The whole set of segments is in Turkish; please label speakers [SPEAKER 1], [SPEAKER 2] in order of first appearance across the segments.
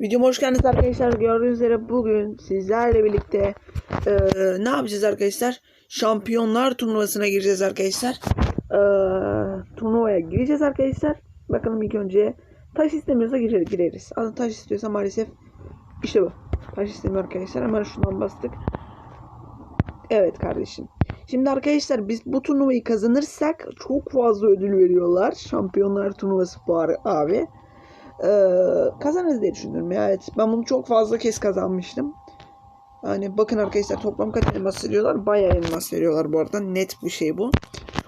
[SPEAKER 1] Videoma hoş geldiniz arkadaşlar. Gördüğünüz üzere bugün sizlerle birlikte eee, ne yapacağız arkadaşlar? Şampiyonlar turnuvasına gireceğiz arkadaşlar. Eee, turnuvaya gireceğiz arkadaşlar. Bakalım ilk önce taş istemiyorsa girer, gireriz. Ama taş istiyorsa maalesef işte bu. Taş istemiyor arkadaşlar. Hemen şundan bastık. Evet kardeşim. Şimdi arkadaşlar biz bu turnuvayı kazanırsak çok fazla ödül veriyorlar. Şampiyonlar turnuvası bu ara- abi. Ee, kazanırız diye düşünüyorum. Evet, ben bunu çok fazla kez kazanmıştım. Yani bakın arkadaşlar toplam kaç elmas veriyorlar? Bayağı elmas veriyorlar bu arada. Net bir şey bu.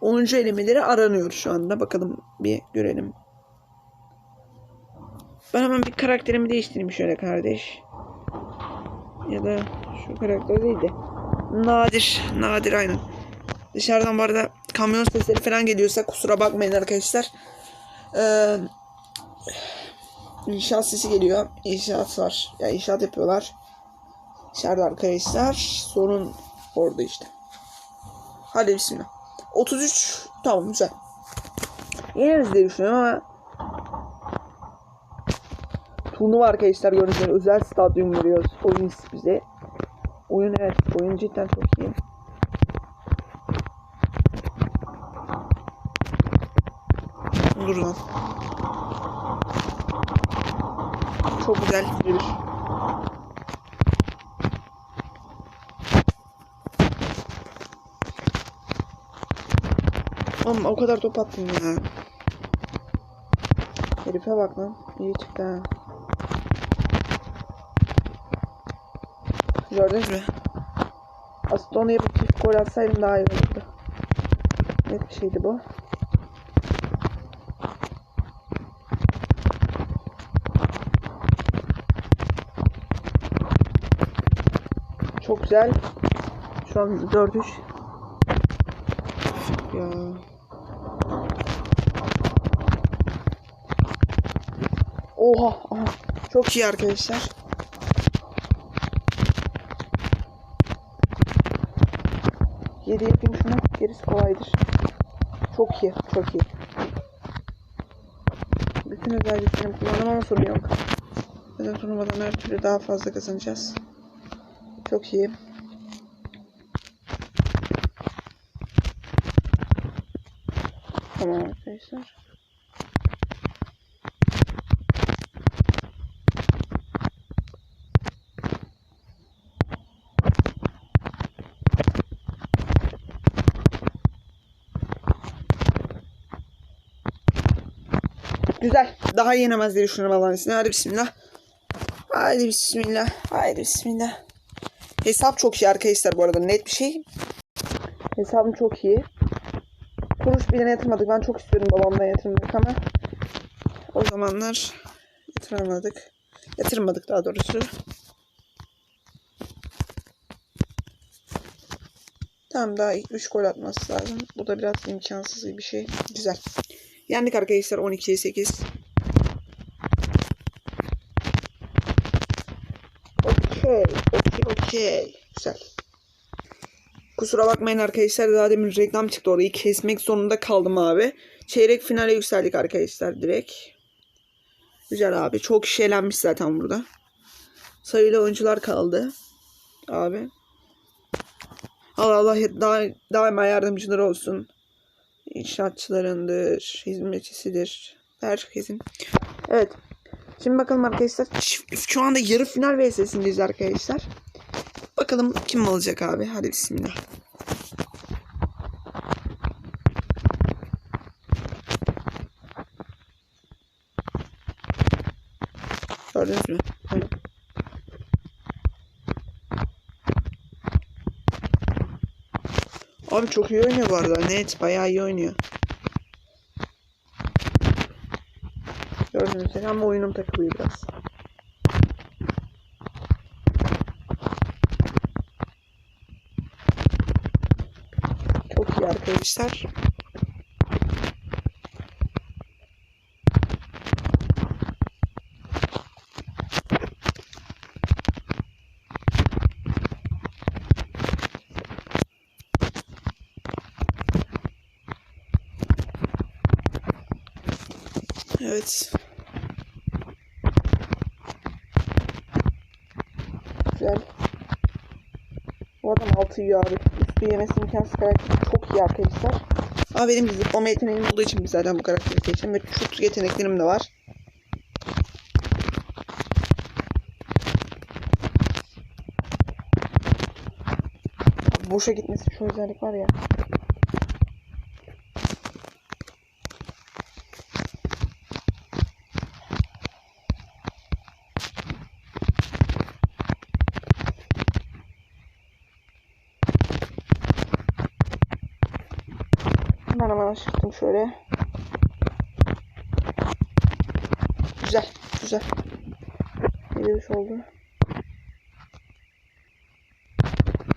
[SPEAKER 1] 10. elemeleri aranıyor şu anda. Bakalım bir görelim. Ben hemen bir karakterimi değiştireyim şöyle kardeş. Ya da şu karakter değil de. Nadir. Nadir aynen. Dışarıdan bu arada kamyon sesleri falan geliyorsa kusura bakmayın arkadaşlar. Ee, İnşaat sesi geliyor. İnşaat var. Ya inşaat yapıyorlar. İçeride arkadaşlar. Sorun orada işte. Hadi bismillah. 33. Tamam güzel. Yeneriz diye düşünüyorum ama turnuva arkadaşlar gibi özel stadyum veriyor oyun bize. Oyun evet oyun cidden çok iyi. Dur lan. Çok güzel bir Oğlum o kadar top attım ya. Herife bak lan. İyi çıktı ha. Gördünüz mü? Aslında onu yapıp gol atsaydım daha iyi olurdu. Net bir şeydi bu. Çok güzel. Şu an 4 3. Ya. Oha, aha. Çok iyi arkadaşlar. Yedi yapayım şunu. Gerisi kolaydır. Çok iyi, çok iyi. Bütün özelliklerimi kullandım ama sorun yok. Zaten turnuvadan her türlü daha fazla kazanacağız. Çok iyi. Tamam arkadaşlar. Güzel. Daha yenemez diye düşünüyorum Allah'ın. Hadi bismillah. Haydi bismillah. Haydi bismillah. Hesap çok iyi arkadaşlar bu arada. Net bir şey. Hesabım çok iyi. Kuruş bile yatırmadık. Ben çok istiyorum babamdan yatırmadık ama o zamanlar yatıramadık. Yatırmadık daha doğrusu. Tamam daha 3 gol atması lazım. Bu da biraz imkansız bir şey. Güzel. Yendik arkadaşlar 12'ye 8. Okey. Okey. Güzel. Kusura bakmayın arkadaşlar daha demin reklam çıktı orayı kesmek zorunda kaldım abi. Çeyrek finale yükseldik arkadaşlar direkt. Güzel abi çok kişi elenmiş zaten burada. Sayılı oyuncular kaldı. Abi. Allah Allah da, daima yardımcıları olsun. İnşaatçılarındır, hizmetçisidir. Herkesin. Evet. Şimdi bakalım arkadaşlar. Şu anda yarı final VS'sindeyiz arkadaşlar. Bakalım kim alacak abi. Hadi bismillah. Gördünüz mü? Abi çok iyi oynuyor bu arada. Net bayağı iyi oynuyor. Gördüğünüz gibi ama oyunum takılıyor biraz. Çok iyi arkadaşlar. Evet. Güzel. Bu adam altı yiyor. Üstü yemesi imkansız karakter. Çok iyi arkadaşlar. Ama benim zıplama yeteneğim olduğu için zaten bu karakteri seçtim. Ve şut yeteneklerim de var. Boşa gitmesi şu özellik var ya. Hemen aşırttım şöyle. Güzel, güzel. Ne bir şey oldu?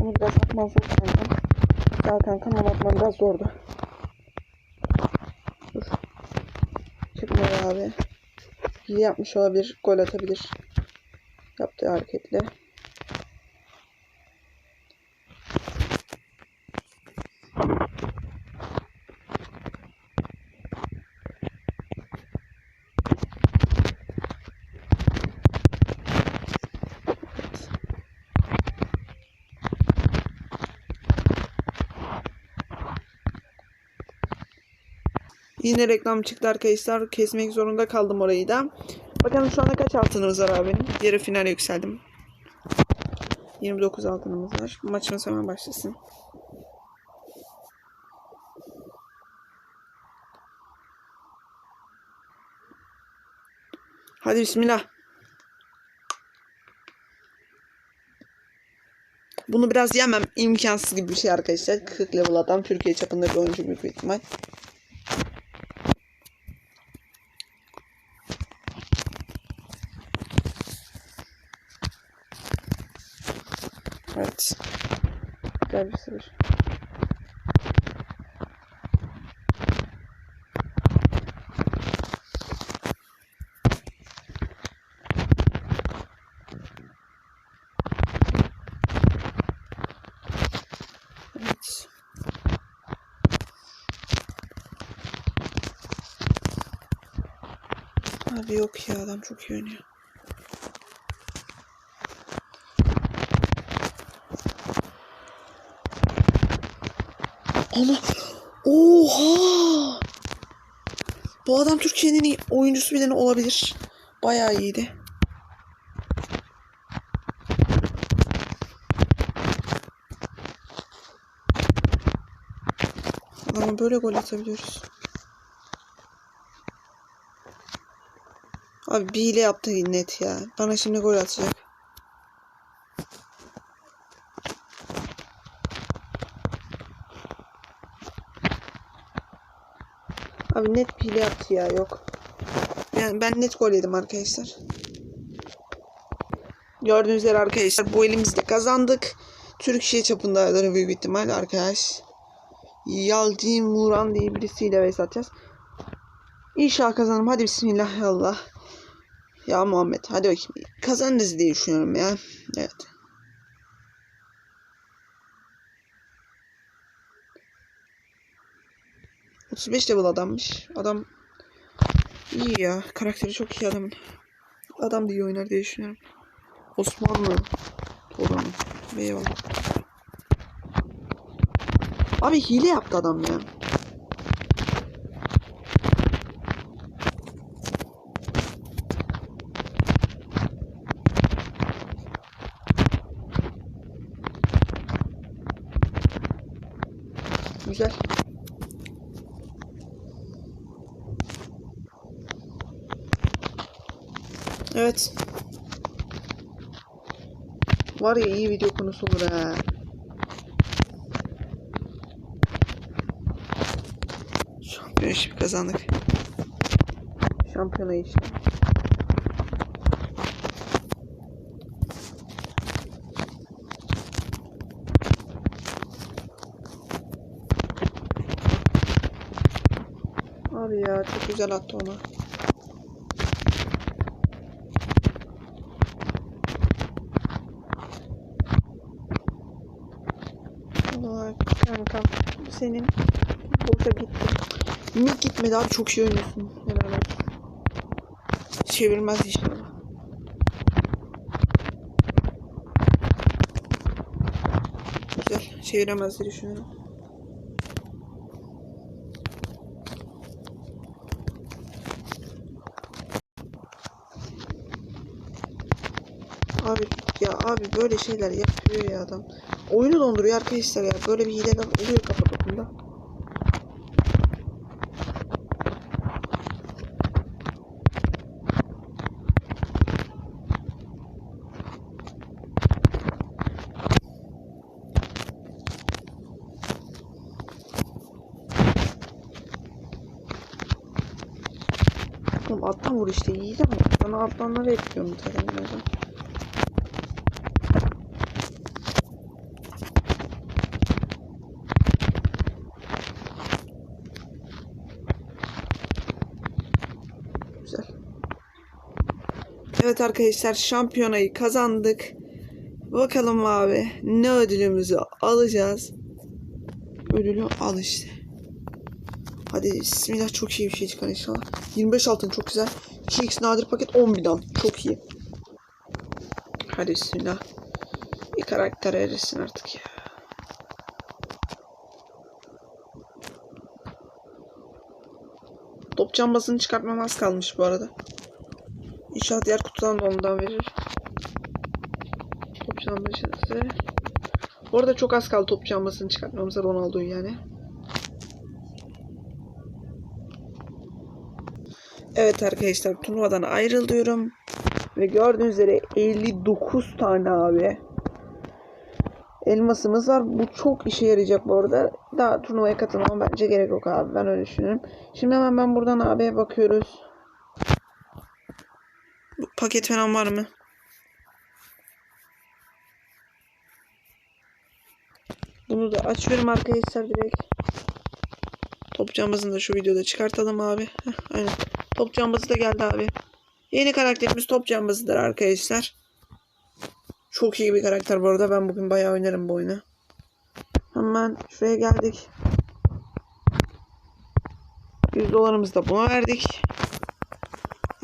[SPEAKER 1] Bunu biraz atman zor kankam. Kankam onu atman biraz zordu. Dur. Çıkma ya abi. İyi yapmış olabilir. Gol atabilir. Yaptığı hareketle. Yine reklam çıktı arkadaşlar. Kesmek zorunda kaldım orayı da. Bakalım şu anda kaç altınımız var abi? Yarı finale yükseldim. 29 altınımız var. Maçımız hemen başlasın. Hadi bismillah. Bunu biraz yemem imkansız gibi bir şey arkadaşlar. 40 level adam Türkiye çapında bir oyuncu büyük ihtimal. Evet. Güzel bir sıfır. Evet. Abi yok ya adam çok iyi oynuyor. Ama oha! Bu adam Türkiye'nin oyuncusu bile olabilir. Bayağı iyiydi. Ama böyle gol atabiliyoruz. Abi bir hile yaptı net ya. Bana şimdi gol atacak. Abi net hile yaptı ya yok. Yani ben net gol yedim arkadaşlar. Gördüğünüz üzere arkadaşlar bu elimizde kazandık. Türkiye çapında büyük ihtimal arkadaş. Yalcin Muran diye birisiyle vs atacağız. İnşallah kazanırım. Hadi bismillah Allah. Ya Muhammed hadi bakayım. Kazanırız diye düşünüyorum ya. Evet. Otuz beş level adammış. Adam iyi ya. Karakteri çok iyi adamın. Adam da oynar diye düşünüyorum. Osmanlı. Torunu. Eyvallah. Abi hile yaptı adam ya. Güzel. Evet. Var ya iyi video konusu olur ha. Şampiyonşip kazandık. Şampiyona işte. Abi ya çok güzel attı onu. Kankam senin boşa gitti. Mid gitmedi abi çok şey oynuyorsun. Helal olsun. Çevirmez inşallah. İşte. Güzel. Çeviremez diye düşünüyorum. Abi abi böyle şeyler yapıyor ya adam. Oyunu donduruyor arkadaşlar ya. Böyle bir hileler oluyor kafa topunda. Oğlum alttan vur işte ama sana alttanları ekliyorum terimlerden. Evet arkadaşlar şampiyonayı kazandık. Bakalım abi ne ödülümüzü alacağız. Ödülü al işte. Hadi bismillah çok iyi bir şey çıkar inşallah. 25 altın çok güzel. 2x nadir paket 10 bidan. Çok iyi. Hadi bismillah. Bir karakter verirsin artık ya. Top cambasını çıkartmam az kalmış bu arada. İnşallah diğer kutudan da ondan verir. Top cambası. Bu arada çok az kaldı top cambasını çıkartmamıza Ronaldo'yu yani. Evet arkadaşlar turnuvadan ayrılıyorum. Ve gördüğünüz üzere 59 tane abi. Elmasımız var. Bu çok işe yarayacak bu arada. Daha turnuvaya katılmam bence gerek yok abi. Ben öyle düşünüyorum. Şimdi hemen ben buradan abiye bakıyoruz. Paket falan var mı? Bunu da açıyorum arkadaşlar direkt. Top cambazını da şu videoda çıkartalım abi. Heh, aynen. Top cambazı da geldi abi. Yeni karakterimiz top cambazıdır arkadaşlar. Çok iyi bir karakter bu arada. Ben bugün bayağı oynarım bu oyunu. Hemen şuraya geldik. 100 dolarımızı da buna verdik.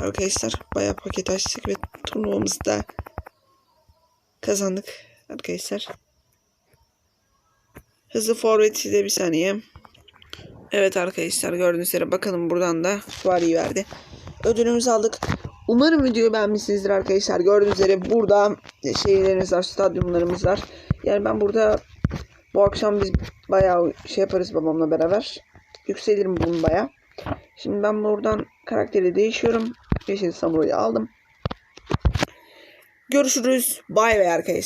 [SPEAKER 1] Arkadaşlar bayağı paket açtık ve turnuvamızı da kazandık arkadaşlar. Hızlı forveti de bir saniye. Evet arkadaşlar gördüğünüz üzere bakalım buradan da süvariyi verdi. Ödülümüzü aldık. Umarım videoyu beğenmişsinizdir arkadaşlar. Gördüğünüz üzere burada şeylerimiz var, stadyumlarımız var. Yani ben burada bu akşam biz bayağı şey yaparız babamla beraber. Yükselirim bunu bayağı. Şimdi ben buradan karakteri değişiyorum. Yeşil samurayı aldım. Görüşürüz. Bay bay arkadaşlar.